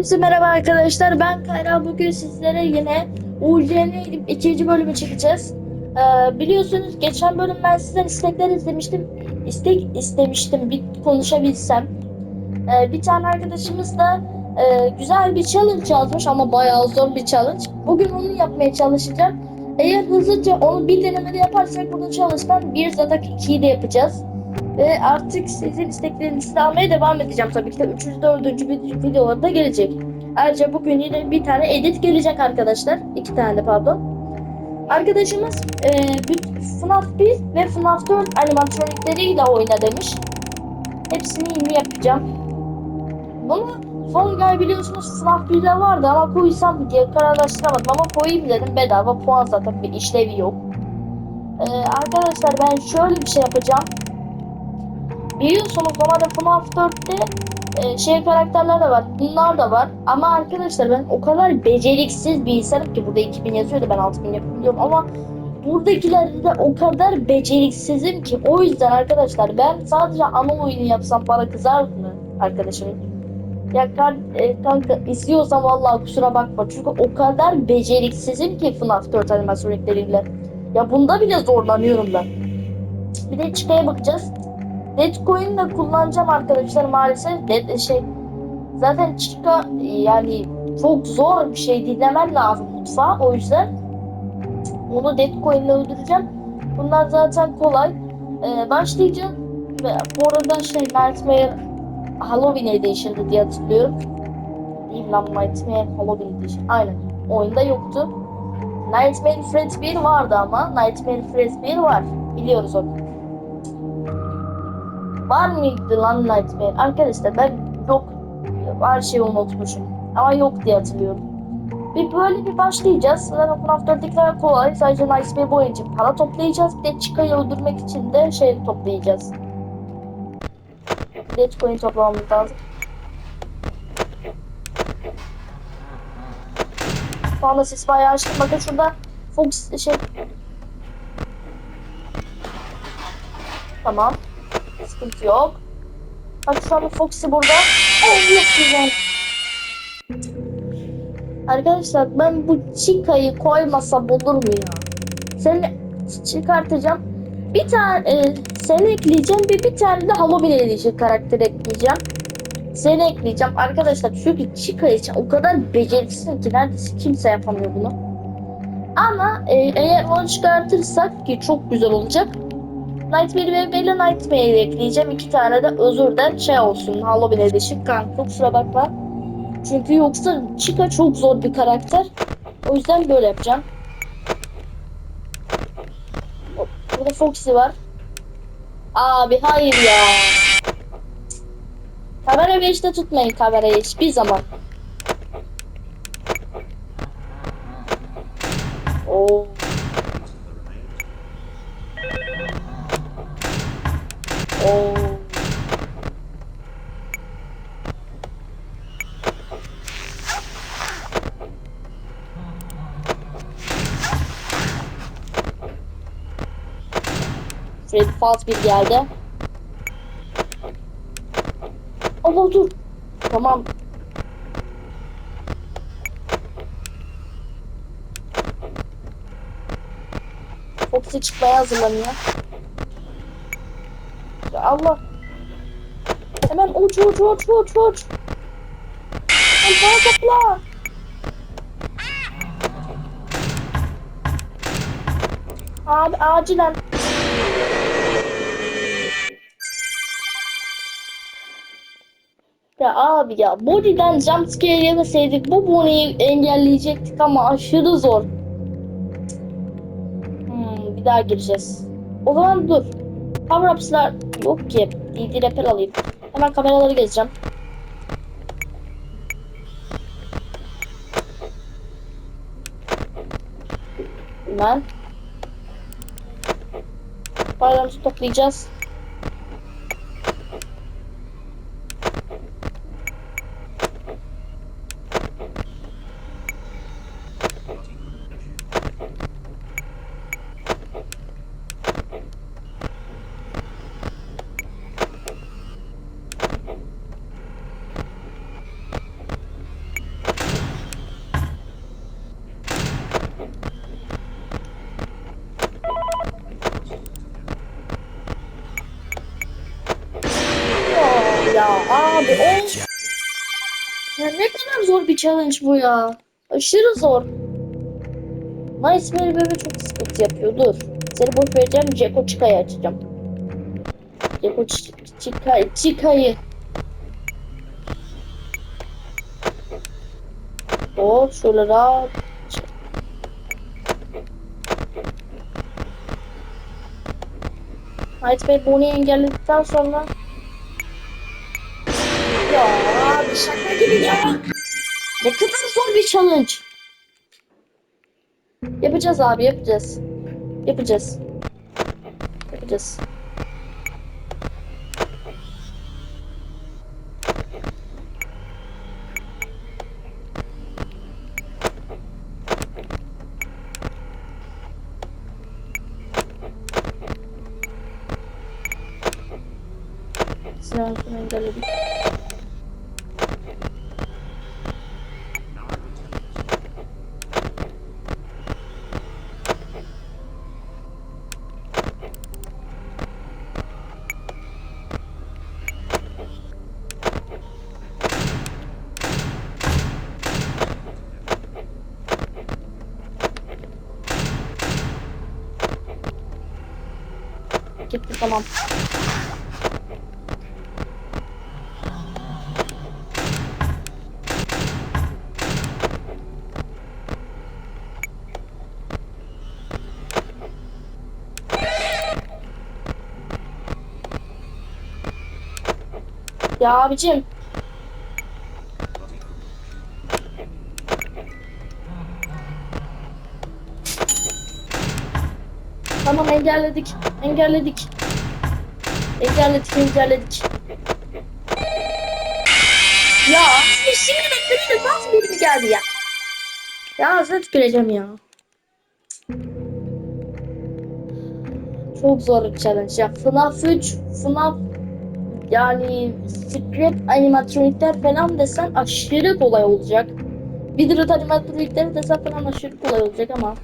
Hepinize merhaba arkadaşlar. Ben Kayra. Bugün sizlere yine UC'nin ikinci bölümü çekeceğiz. Ee, biliyorsunuz geçen bölüm ben sizden istekler istemiştim. İstek istemiştim bir konuşabilsem. Ee, bir tane arkadaşımız da e, güzel bir challenge yazmış ama bayağı zor bir challenge. Bugün onu yapmaya çalışacağım. Eğer hızlıca onu bir denemede yaparsak bunu challenge'dan bir zadak 2'yi de yapacağız. Ve artık sizin isteklerinizi de almaya devam edeceğim tabii ki de 3. 4. videolarda gelecek. Ayrıca bugün yine bir tane edit gelecek arkadaşlar. iki tane pardon. Arkadaşımız e, bir- FNAF 1 ve FNAF 4 animatronikleriyle oyna demiş. Hepsini yeni yapacağım. Bunu Fall Guy biliyorsunuz FNAF 1'de vardı ama koysam diye kararlaştıramadım ama koyayım dedim bedava puan zaten bir işlevi yok. E, arkadaşlar ben şöyle bir şey yapacağım. Biliyorsunuz normalde FNAF 4'te e, şey karakterler de var. Bunlar da var. Ama arkadaşlar ben o kadar beceriksiz bir insanım ki burada 2000 yazıyordu ben 6000 yapabiliyorum ama buradakilerde de o kadar beceriksizim ki o yüzden arkadaşlar ben sadece ana oyunu yapsam bana kızar mı arkadaşım? Ya kan, e, kanka istiyorsan vallahi kusura bakma çünkü o kadar beceriksizim ki FNAF 4 animasyonleriyle. Ya bunda bile zorlanıyorum ben. Bir de çıkaya bakacağız. Litecoin de kullanacağım arkadaşlar maalesef. Let, şey zaten Chica yani çok zor bir şey dinlemen lazım mutfağa o yüzden onu Litecoin ile öldüreceğim. Bunlar zaten kolay. Ee, başlayacağım ve bu arada şey Nightmare Halloween Edition'dı diye hatırlıyorum. Değil lan Nightmare Halloween Edition. Aynen. Oyunda yoktu. Nightmare Fred 1 vardı ama Nightmare Fred 1 var. Biliyoruz onu. Var mıydı lan Nightmare? Arkadaşlar ben yok her şeyi unutmuşum. Ama yok diye hatırlıyorum. Bir böyle bir başlayacağız. Zaten FNAF 4'tekiler kolay. Sadece Nightmare boyunca para toplayacağız. Bir de Chica'yı öldürmek için de şey toplayacağız. Bir de Chica'yı toplamamız lazım. Şu ses bayağı açtım. Bakın şurada Fox şey... Tamam. Sıkıntı yok. Bak şu anda Foxy burada. Oh yok güzel. Arkadaşlar ben bu Chica'yı koymasam olur mu ya? Seni çıkartacağım. Bir tane e, seni ekleyeceğim ve bir tane de Halloween Edition karakter ekleyeceğim. Seni ekleyeceğim arkadaşlar çünkü Chica için o kadar beceriksizsin ki neredeyse kimse yapamıyor bunu. Ama e, eğer onu çıkartırsak ki çok güzel olacak. Nightmare ve Bella Nightmare'i ekleyeceğim. iki tane de özür de şey olsun. Halloween Edition kanka kusura bakma. Çünkü yoksa Chica çok zor bir karakter. O yüzden böyle yapacağım. Hop, Burada Foxy var. Abi hayır ya. Kamera 5'te tutmayın kamerayı hiçbir zaman. Oo. Oo. Falt bir geldi. Allah dur. Tamam. Foxy çıkmaya hazırlanıyor. Ya Allah. Hemen uç uç uç uç uç. Hemen topla. Abi acilen. Abi ya Bonnie'den jumpscare yemeseydik bu Bonnie'yi engelleyecektik ama aşırı zor. Hmm, bir daha gireceğiz. O zaman dur. Power ups'lar yok ki. DD rapper alayım. Hemen kameraları gezeceğim. Hemen. Bayramımızı toplayacağız. Challenge bu ya. Aşırı zor. Nice beni böyle çok sıkıntı yapıyor. Dur. Seni boş vereceğim. Jeko Chika'yı açacağım. Jeko Ch- Chika, Chika'yı. Hop şöyle rahat. Night Bey bunu engelledikten sonra ya abi şaka gibi ya. Ne kadar zor bir challenge. Yapacağız abi yapacağız. Yapacağız. Yapacağız. Silahını engelledik. Gitti tamam. Ya abicim. Tamam engelledik. Engelledik. Engelledik, engelledik. Ya şimdi bekledi nasıl biri geldi ya? Ya ağzına tüküreceğim ya. Çok zor bir challenge ya. FNAF 3, FNAF yani script animatronikler falan desen aşırı kolay olacak. Vidrot animatronikleri desen falan aşırı kolay olacak ama.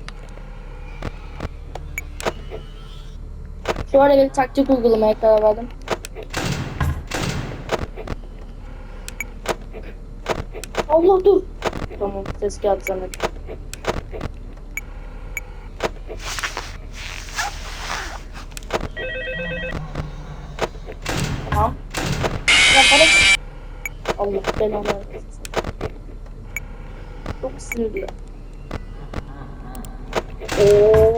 Ara bir taktik uygulamaya karar verdim. Allah dur. Tamam ses geldi zannettim. Tamam. Ya para... Allah belanı versin. Çok sinirli. Oo.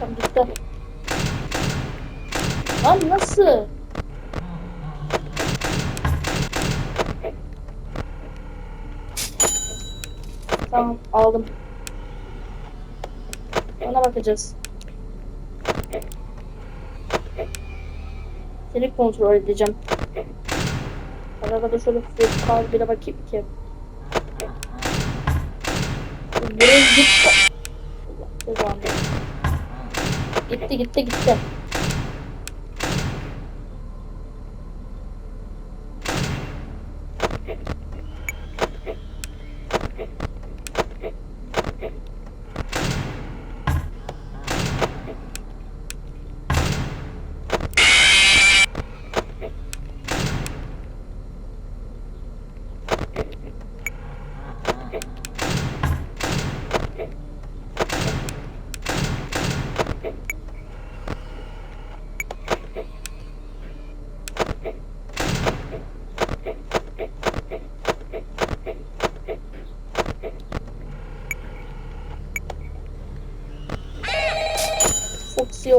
Tamam gitti. Lan nasıl? Tamam aldım. Ona bakacağız. Seni kontrol edeceğim. Arada şöyle fırkal bile bakayım ki. Buraya cezanı. Gitti gitti gitti.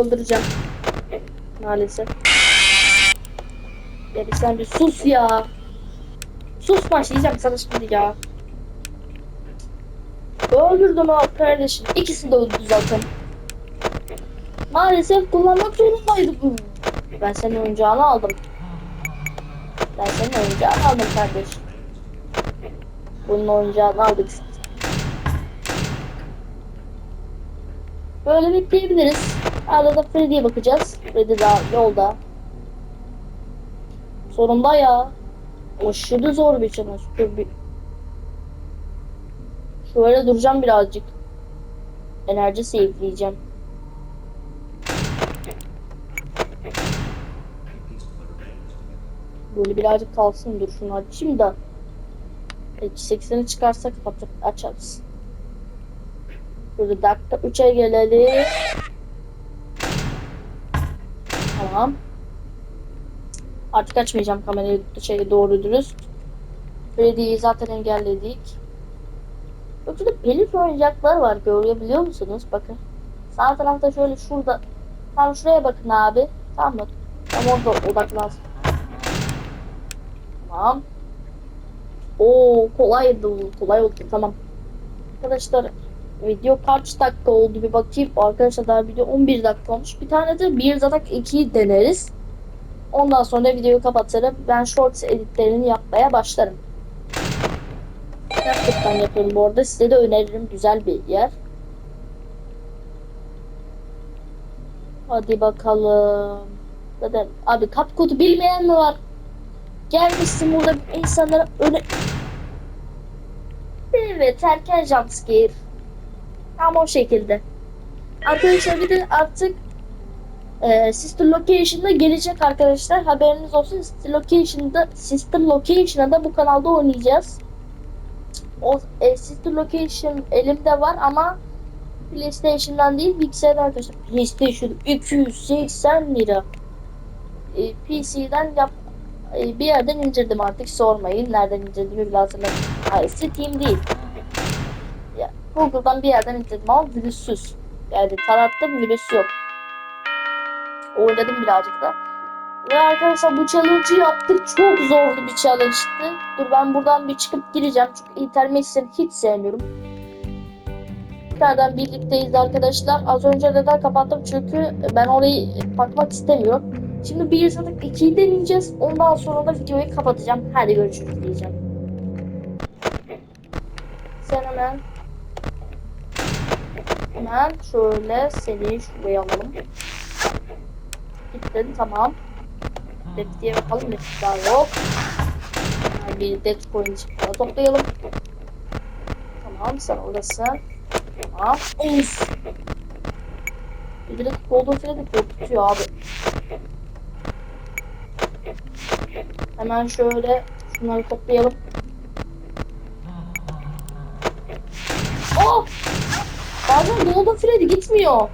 Öldüreceğim. Maalesef. Ya bir sen bir sus ya. Sus başlayacağım sana şimdi ya. Öldürdüm ha kardeşim. İkisi de öldü zaten. Maalesef kullanmak zorundaydım bunu. Ben senin oyuncağını aldım. Ben senin oyuncağını aldım kardeşim. Bunun oyuncağını aldık. Böyle bekleyebiliriz. Arada da Freddy'ye bakacağız. Freddy daha yolda. Sonunda ya. Aşırı zor bir challenge. Dur bir. Şöyle duracağım birazcık. Enerji save'leyeceğim. Böyle birazcık kalsın dur şunu açayım da. Eksi 80'i çıkarsa kapatıp açarız. Böyle dakika 3'e gelelim. Tamam. Artık açmayacağım kamerayı şey doğru dürüst. Freddy'yi zaten engelledik. Bak şurada peluş oyuncaklar var görebiliyor musunuz? Bakın. Sağ tarafta şöyle şurada. Tam şuraya bakın abi. Tamam mı? Tam orada odaklansın. Tamam. Oo kolaydı bu. Kolay oldu tamam. Arkadaşlar video kaç dakika oldu bir bakayım. Arkadaşlar daha video 11 dakika olmuş. Bir tane de bir zadak 2'yi deneriz. Ondan sonra videoyu kapatırım. Ben shorts editlerini yapmaya başlarım. Gerçekten yapıyorum bu arada. Size de öneririm. Güzel bir yer. Hadi bakalım. Zaten abi kap kodu bilmeyen mi var? Gelmişsin burada insanlara öne... Evet erken jumpscare. Tam o şekilde. Arkadaşlar bir de artık e, Sister Location'da gelecek arkadaşlar. Haberiniz olsun. Sister Location'da Sister Location'a da bu kanalda oynayacağız. O e, Sister Location elimde var ama PlayStation'dan değil bilgisayarda arkadaşlar. PlayStation 280 lira. E, PC'den yap e, bir yerden indirdim artık sormayın. Nereden indirdiğimi bile hatırlamıyorum. Hayır Steam değil. Google'dan bir yerden indirdim ama virüssüz. Yani tarattım virüs yok. Oynadım birazcık da. Ve arkadaşlar bu challenge'ı yaptık. Çok zorlu bir challenge'tı. Dur ben buradan bir çıkıp gireceğim. Çünkü intermission hiç sevmiyorum. Tekrardan birlikteyiz arkadaşlar. Az önce neden kapattım çünkü ben orayı bakmak istemiyorum. Şimdi bir sadık 2'yi deneyeceğiz. Ondan sonra da videoyu kapatacağım. Hadi görüşürüz diyeceğim. Sen hemen hemen şöyle seni şuraya alalım. Gittin tamam. Deftiye bakalım daha yok. Bir dead coin çıktı toplayalım. Tamam sen oradasın. Tamam. Of. Bir direkt Golden Freddy korkutuyor abi. Hemen şöyle şunları toplayalım. Oh! Bazen Golden Freddy gitmiyor.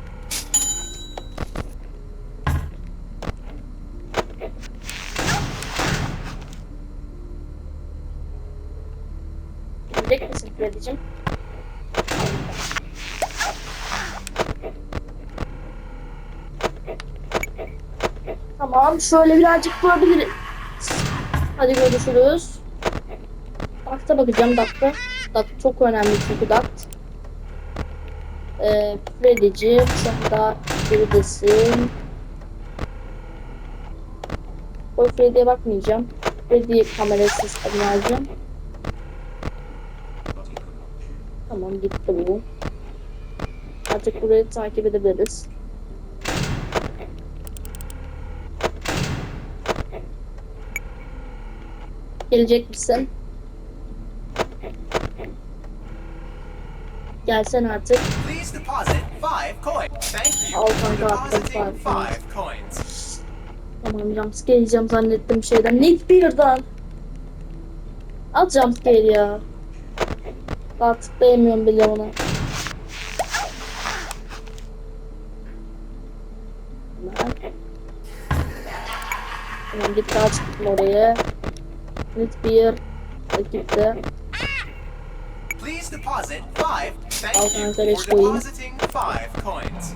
Gidecek misin Freddy'cim? Tamam şöyle birazcık bir... Hadi görüşürüz. Dakta bakacağım dakta. Dakt çok önemli çünkü dakt. Ee, Freddy'cim sen da geridesin. O Freddy'ye bakmayacağım. Freddy kamerasız alacağım. Tamam gitti bu. Artık burayı takip edebiliriz. Gelecek misin? Gelsen artık. Please deposit five coins. Thank you for depositing five coins. Tamam jumpscare yiyeceğim zannettim şeyden. Net birden. Al jumpscare ya. Daha tıklayamıyorum bile ona. Tamam git daha çıktım oraya. Net bir ekipte. Please deposit five. Thank you for depositing five coins.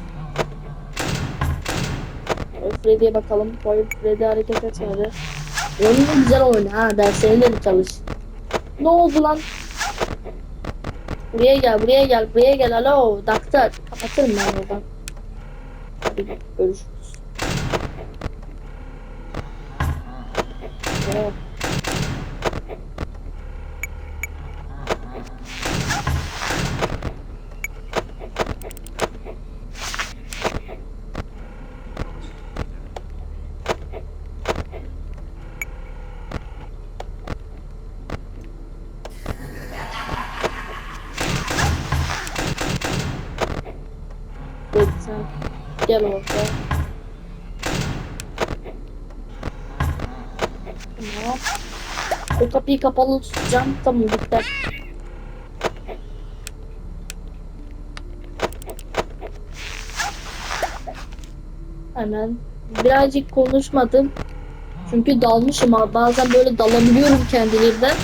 Freddy'ye bakalım. Boy Freddy hareket etmedi. Oyunu güzel oyna ha. Derslerinde de çalış. Ne oldu lan? Buraya gel, buraya gel, buraya gel. Alo, doktor. Kapatırım ben oradan. Hadi görüşürüz. Gel orada. Tamam. O kapıyı kapalı tutacağım. Tamam bitti. Hemen birazcık konuşmadım. Çünkü dalmışım abi. Bazen böyle dalabiliyorum kendiliğimden.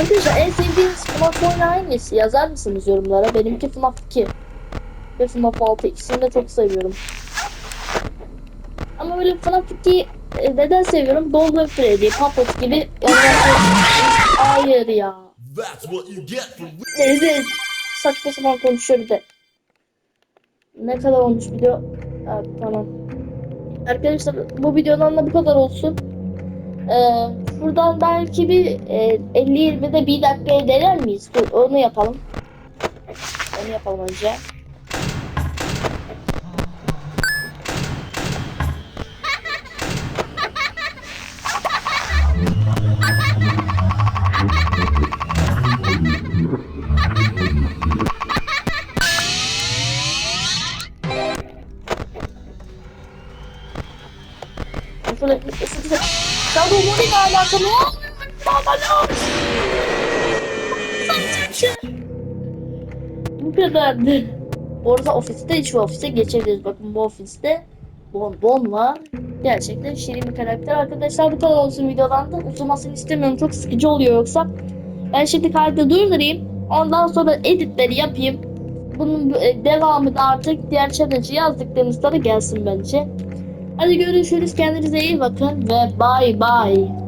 Arkadaşlar en sevdiğiniz FNAF oyunu hangisi? Yazar mısınız yorumlara? Benimki FNAF 2 ve FNAF 6 ikisini de çok seviyorum. Ama böyle FNAF 2'yi e, neden seviyorum? Golden Freddy, Puppet gibi Hayır ya. Neyse saçma sapan konuşuyor bir de. Ne kadar olmuş video? Evet, tamam. Arkadaşlar bu videodan da bu kadar olsun. Ee, şuradan belki bir e, 50-20'de bir dakikaya dener miyiz? Dur onu yapalım. Onu yapalım önce. Moon'un alakalı. Baba ne olmuş? Bu kadardı. Orada ofiste şu ofise geçebiliriz. Bakın bu ofiste Bon Bon var. Gerçekten şirin bir karakter. Arkadaşlar bu kadar olsun videodan da uzamasını istemiyorum. Çok sıkıcı oluyor yoksa. Ben şimdi kaydı durdurayım. Ondan sonra editleri yapayım. Bunun e, devamı da artık diğer challenge'ı yazdıklarınızda da gelsin bence. Hadi görüşürüz. Kendinize iyi bakın ve bye bye.